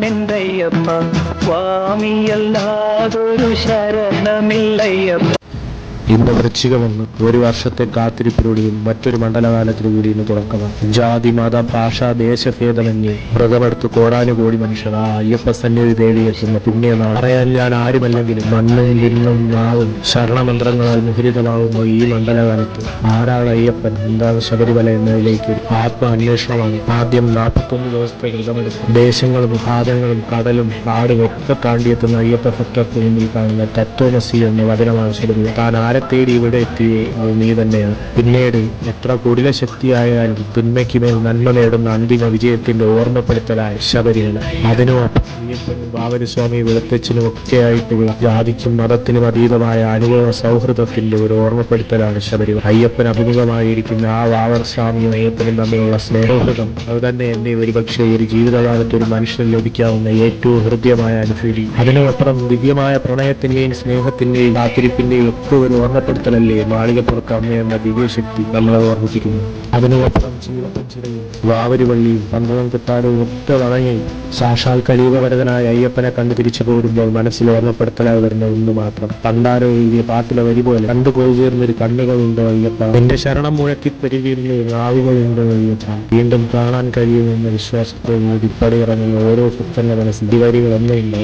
ശരണമെന്തയ്യപ്പ സ്വാമിയല്ലാതൊരു ശരണമില്ലയ്യപ്പ. ഇന്ന് വൃശ്ചികമെന്ന് ഒരു വർഷത്തെ കാത്തിരിപ്പിലൂടെയും മറ്റൊരു മണ്ഡലകാലത്തിലൂടെയും തുടക്കമാണ്. ജാതി മത ഭാഷ ദേശഭേദമന്യേ. വ്രതമെടുത്ത് കോടാനുകോടി മനുഷ്യർ ആ അയ്യപ്പ സന്നിധി തേടിയെത്തുന്ന പുണ്യനാൾ പറയാൻ ഞാൻ ആരുമല്ലെങ്കിലും മണ്ണും വിണ്ണും നാവും ശരണമന്ത്രങ്ങളാൽ മുഖരിതമാകുന്ന ഈ മണ്ഡലകാലത്ത് ആരാണ് അയ്യപ്പൻ? എന്താണ് ശബരിമല എന്നതിലേക്ക് ആത്മ അന്വേഷണമാണ് ആദ്യം നാൽപ്പത്തൊന്ന് ദിവസത്തെ വ്രതമെടുത്ത് ദേശങ്ങളും ഭാഗങ്ങളും കടലും കാടും ഒക്കെ താണ്ടിയെത്തുന്ന അയ്യപ്പ ഭക്തർക്ക് മുന്നിൽ കാണുന്ന തത്വമസി എന്ന വചനമാണ് ശരി താൻ ആരെ തേടി ഇവിടെ എത്തിയേ. അത് നീ തന്നെയാണ്. പിന്നീട് എത്ര കുടില ശക്തിയായാലും തിന്മയ്ക്ക് മേൽ നന്മ നേടുന്ന അന്തിമ വിജയത്തിന്റെ ഓർമ്മപ്പെടുത്തലായ ശബരിമല. അതിനുമൊപ്പം ബാബരസ്വാമി വെളുത്തച്ഛനും ഒക്കെയായിട്ടുള്ള ജാതിക്കും മതത്തിനും അതീതമായ അനുഭവ സൗഹൃദത്തിന്റെ ഒരു ഓർമ്മപ്പെടുത്തലാണ് ശബരി അയ്യപ്പൻ അഭിമുഖമായിരിക്കുന്ന ആ വാവർ സ്വാമിയും അയ്യപ്പനും തമ്മിലുള്ള സ്നേഹഹൃദം അത് തന്നെ എന്നെ ഒരുപക്ഷെ ഒരു ജീവിതകാലത്ത് ഒരു മനുഷ്യന് ലഭിക്കാവുന്ന ഏറ്റവും ഹൃദ്യമായ അനുഭൂതി. അതിനുമപ്പുറം ദിവ്യമായ പ്രണയത്തിന്റെയും സ്നേഹത്തിന്റെയും കാത്തിരിപ്പിന്റെയും ഒക്കെ ഒരു ഓർമ്മപ്പെടുത്തലല്ലേ മാളികപ്പുറത്ത് അമ്മ എന്ന ദിവ്യശക്തി നമ്മളെ ഓർമ്മിപ്പിക്കുന്നു. അതിനുമപ്പുറം ചീവപ്പഞ്ചിറയും വാവരുവള്ളിയും പന്തളം കിട്ടാനും ഒറ്റ വണങ്ങി സാക്ഷാൽ കലീപവരതനായ അയ്യപ്പനെ കണ്ടു തിരിച്ചു പോരുമ്പോൾ മനസ്സിൽ ഓർമ്മപ്പെടുത്തലായി വരുന്ന ഒന്ന് മാത്രം. പണ്ടാരോ എഴുതിയ പാട്ടിലെ വരി പോലെ കണ്ടു പോയി ചേർന്നൊരു കണ്ണുകളുണ്ടോ അയ്യപ്പ? നിന്റെ ശരണം മുഴക്കി പെരുകിയിരുന്ന നാവുകളുണ്ടോ അയ്യപ്പ? വീണ്ടും കാണാൻ കഴിയുമെന്ന വിശ്വാസത്തോടുകൂടി പടിയിറങ്ങുന്ന ഓരോ പുത്തന്റെ മനസ്സിൽ ഈ വരികൾ ഒന്നേയില്ല